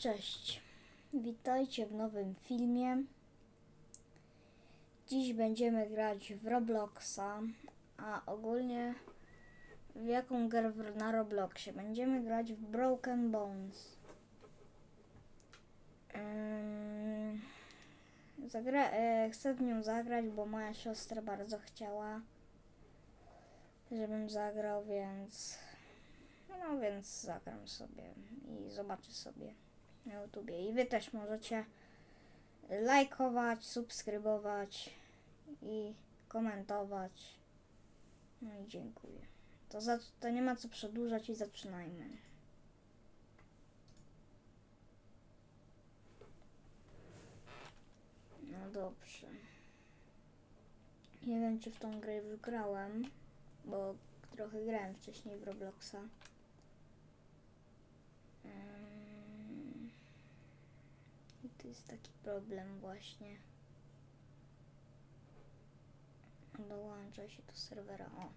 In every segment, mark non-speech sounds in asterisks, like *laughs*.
Cześć, witajcie w nowym filmie. Dziś będziemy grać w Robloxa, a ogólnie w jaką grę na Robloxie? Będziemy grać w Broken Bones. Ym, zagra- e, chcę w nią zagrać, bo moja siostra bardzo chciała, żebym zagrał, więc no więc zagram sobie i zobaczę sobie na YouTubie. I wy też możecie lajkować, subskrybować i komentować. No i dziękuję. To, za, to nie ma co przedłużać i zaczynajmy. No dobrze. Nie wiem, czy w tą grę już grałem, bo trochę grałem wcześniej w Robloxa. Ym, I to jest taki problem właśnie. Dołącza się do serwera. O.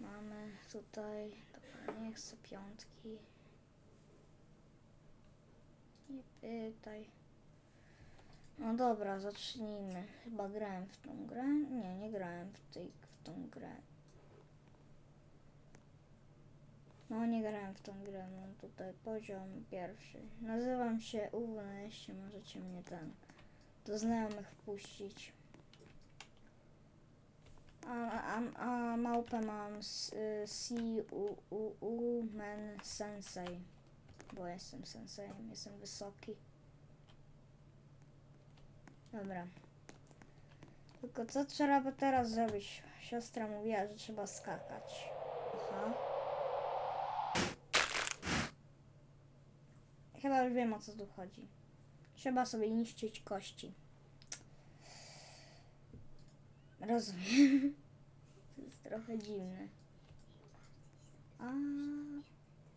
Mamy tutaj. Dobra, nie chcę piątki. Nie pytaj. No dobra, zacznijmy. Chyba grałem w tą grę. Nie, nie grałem w, tej, w tą grę. No nie grałem w tą grę, mam tutaj poziom pierwszy. Nazywam się Uwne, jeśli możecie mnie ten do znajomych wpuścić. A, a, a małpę mam z y, C U U U Men Sensei, bo jestem sensejem, jestem wysoki. Dobra. Tylko co trzeba teraz zrobić? Siostra mówiła, że trzeba skakać. Aha. Chyba już wiem o co tu chodzi. Trzeba sobie niszczyć kości. Rozumiem. *laughs* To jest trochę dziwne. A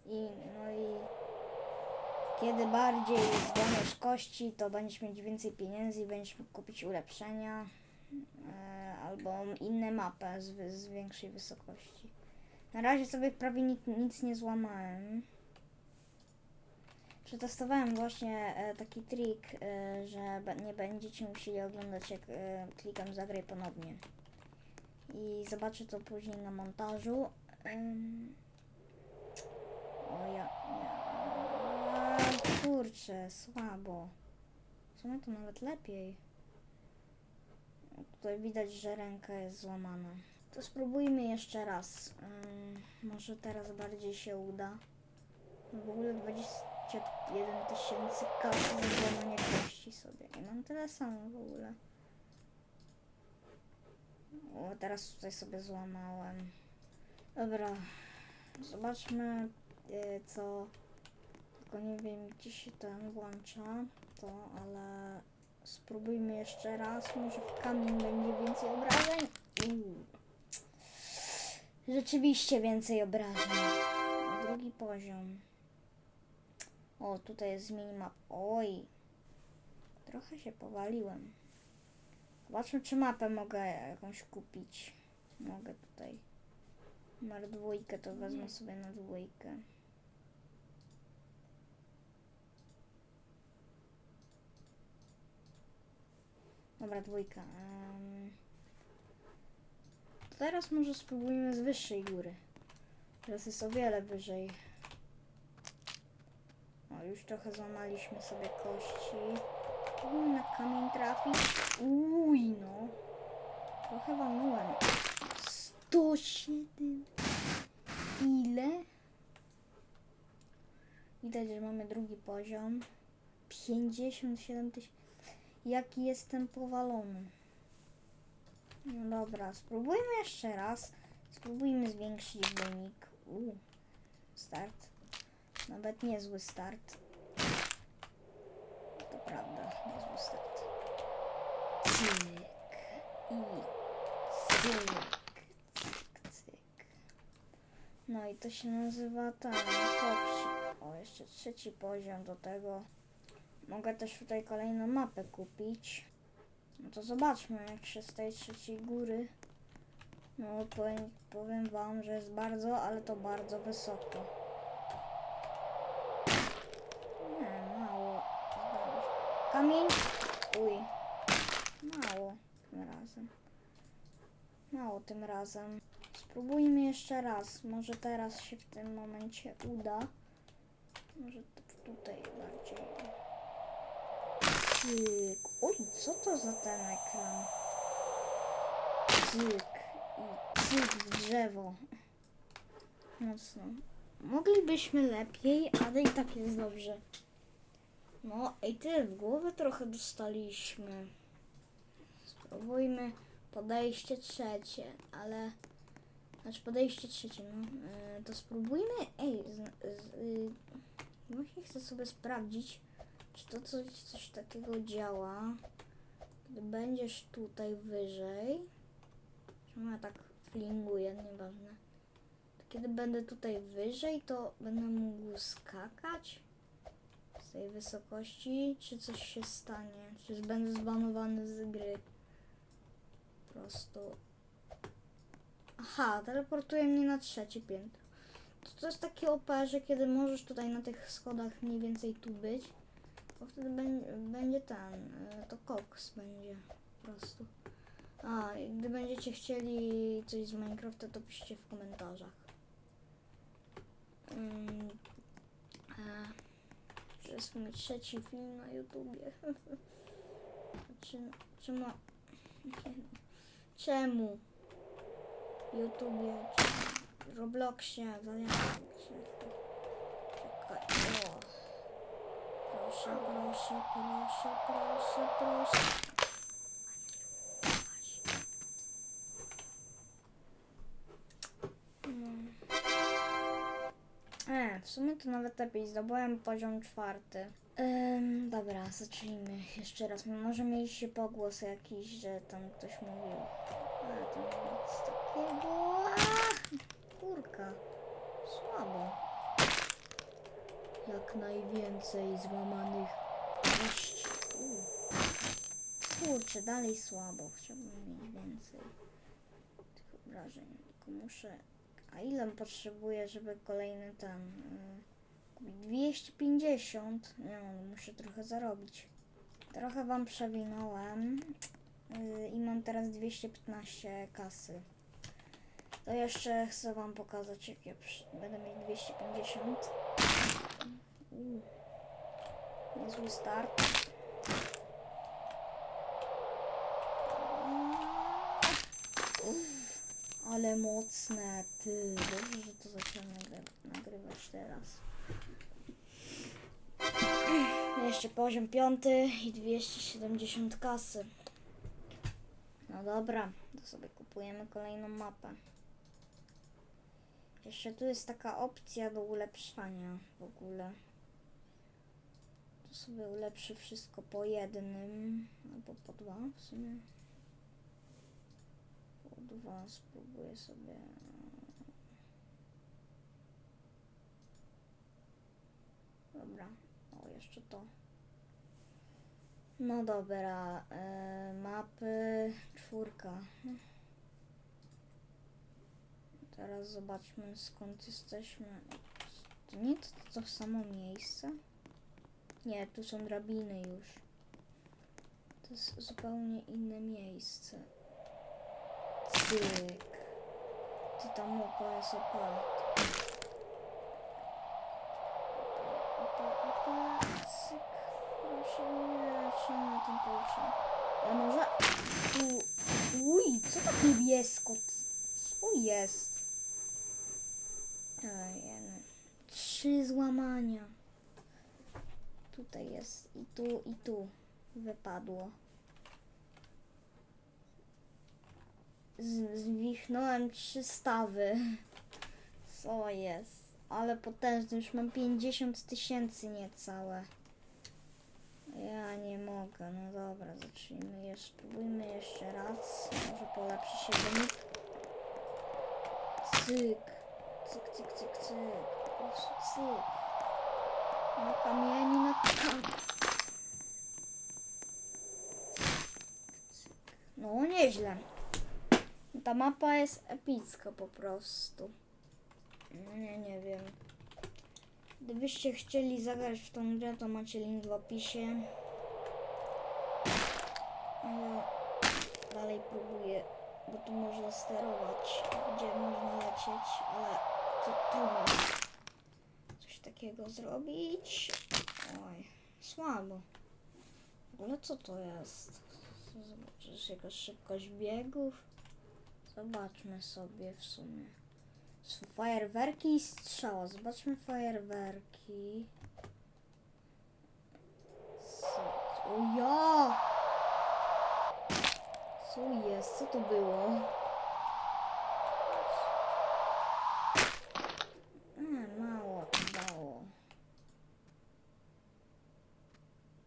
i no i kiedy bardziej zbaniesz kości, to będziesz mieć więcej pieniędzy i będziesz mógł kupić ulepszenia e, albo inne mapy z, z większej wysokości. Na razie sobie prawie nic, nic nie złamałem. Przetestowałem właśnie e, taki trik, e, że nie będziecie musieli oglądać jak e, klikam zagraj ponownie. I zobaczę to później na montażu. O ja, ja. Kurczę, słabo. W sumie to nawet lepiej. Tutaj widać, że ręka jest złamana. To spróbujmy jeszcze raz. Może teraz bardziej się uda. W ogóle 21 tysięcy kasy za złamanie kości sobie. I mam tyle samo w ogóle. O, teraz tutaj sobie złamałem. Dobra. Zobaczmy e, co. Tylko nie wiem gdzie się ten włącza to, ale spróbujmy jeszcze raz. Może w kamień będzie więcej obrażeń. Rzeczywiście więcej obrażeń. Drugi poziom. O, tutaj jest minimap. Oj. Trochę się powaliłem. Zobaczmy, czy mapę mogę jakąś kupić. Mogę tutaj. Numer dwójkę to wezmę sobie na dwójkę. Dobra, dwójka. em. Teraz może spróbujmy z wyższej góry. Teraz jest o wiele wyżej. Już trochę złamaliśmy sobie kości. Uj, na kamień trafić. Uj, no. Trochę walnąłem. 107. Ile? Widać, że mamy drugi poziom. 57 tysięcy. Jaki jestem powalony. No dobra, spróbujmy jeszcze raz. Spróbujmy zwiększyć wynik. U, start. Nawet niezły start. Prawda, niezły. Cyk i cyk, cyk, cyk. No i to się nazywa ten topsik. O, jeszcze trzeci poziom do tego. Mogę też tutaj kolejną mapę kupić. No to zobaczmy, jak się z tej trzeciej góry. No powiem, powiem wam, że jest bardzo, ale to bardzo wysoko. Kamień. Uj. Mało tym razem. Mało tym razem. Spróbujmy jeszcze raz. Może teraz się w tym momencie uda. Może tutaj bardziej. Cyk. Oj, co to za ten ekran? Cyk. I cyk w drzewo. Mocno. Moglibyśmy lepiej, ale i tak jest dobrze. No, i tyle w głowę trochę dostaliśmy. Spróbujmy podejście trzecie, ale... Znaczy podejście trzecie, no. E, to spróbujmy... Ej, z, z, y, właśnie chcę sobie sprawdzić, czy to coś, coś takiego działa. Gdy będziesz tutaj wyżej... Czemu ja tak flinguję, nieważne. To kiedy będę tutaj wyżej, to będę mógł skakać z tej wysokości, czy coś się stanie, czy będę zbanowany z gry. Po prostu. Aha, teleportuje mnie na trzecie piętro. To, to jest takie OP, że kiedy możesz tutaj na tych schodach mniej więcej tu być, to wtedy będzie, ten, y, to koks będzie po prostu. A, gdy będziecie chcieli coś z Minecrafta, to piszcie w komentarzach. Mm, e, jest mój trzeci film na YouTubie. *laughs* czy, czy ma... Czemu? YouTubie, czy Robloxie, Zaliancie. Czekaj, o. Proszę, proszę, proszę, proszę, proszę. W sumie to nawet lepiej. Zdobyłem poziom czwarty. Ym, dobra, zacznijmy jeszcze raz. Może mieliście pogłos jakiś, że tam ktoś mówił. Ale to nic takiego. Ach, kurka. Słabo. Jak najwięcej złamanych kości. U. Kurczę, dalej słabo. Chciałbym mieć więcej tych obrażeń. Tylko muszę a ile potrzebuję, żeby kolejny ten y, kupić? 250. Nie no, muszę trochę zarobić. Trochę wam przewinąłem y, i mam teraz 215 kasy. To jeszcze chcę wam pokazać, jak ja będę mieć 250. Uuu. Niezły start. Uff. Ale mocne, ty. Dobrze, że to zacząłem nagry- nagrywać teraz. Jeszcze poziom piąty i 270 kasy. No dobra, to sobie kupujemy kolejną mapę. Jeszcze tu jest taka opcja do ulepszania w ogóle. To sobie ulepszy wszystko po jednym, albo po dwa w sumie. Dwa spróbuję sobie. Dobra, o jeszcze to. No dobra, e, mapy czwórka. Teraz zobaczmy skąd jesteśmy. To nie to, to samo miejsce? Nie, tu są drabiny już. To jest zupełnie inne miejsce. Cyk. Ty tam opa jest opa. Opa, opa, cyk. Proszę nie, trzymaj ten pouczek. Ale może... Tu... Uj, co tak niebiesko? Co jest? Ojej. Trzy złamania. Tutaj jest i tu, i tu wypadło. Zwichnąłem trzy stawy. Co jest? Ale potężny, już mam 50 tysięcy niecałe. Ja nie mogę, no dobra, zacznijmy jeszcze, spróbujmy jeszcze raz. Może polepszy się wynik. Cyk, cyk, cyk, cyk, cyk, cyk. Na kamieni, na kamieni. No, nieźle. Ta mapa jest epicka po prostu. Mm, nie, nie wiem. Gdybyście chcieli zagrać w tą grę, to macie link w opisie. Ja dalej próbuję, bo tu można sterować, gdzie można lecieć, ale to trudno coś takiego zrobić. Oj, słabo. W ogóle co to jest? Zobaczysz jakaś szybkość biegów. Zobaczmy sobie w sumie. Fajerwerki i strzała. Zobaczmy fajerwerki. Co? O ja! Co jest? Co to było? Nie, mało to dało.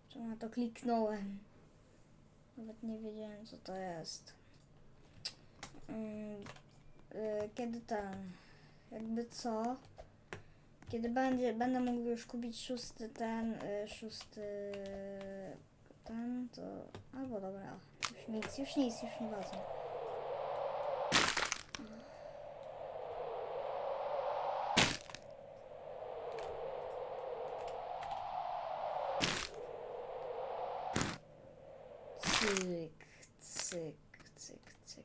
Czemu na to kliknąłem? Nawet nie wiedziałem co to jest. Y, kiedy ten, jakby co? Kiedy będzie, będę mógł już kupić szósty ten, y, szósty ten, to, albo dobra, już nic, już nic, już nie ważne. Cyk, cyk, cyk, cyk.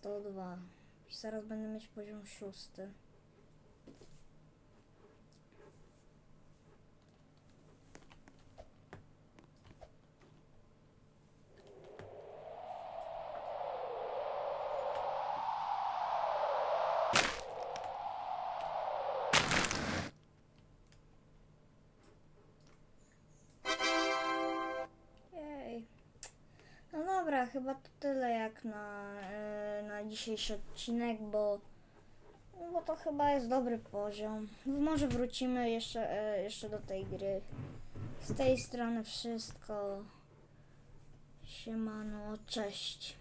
102. I zaraz będę mieć poziom szósty. Dobra, chyba to tyle jak na, e, na dzisiejszy odcinek, bo, bo to chyba jest dobry poziom. Może wrócimy jeszcze, e, jeszcze do tej gry. Z tej strony wszystko. Siemano, cześć.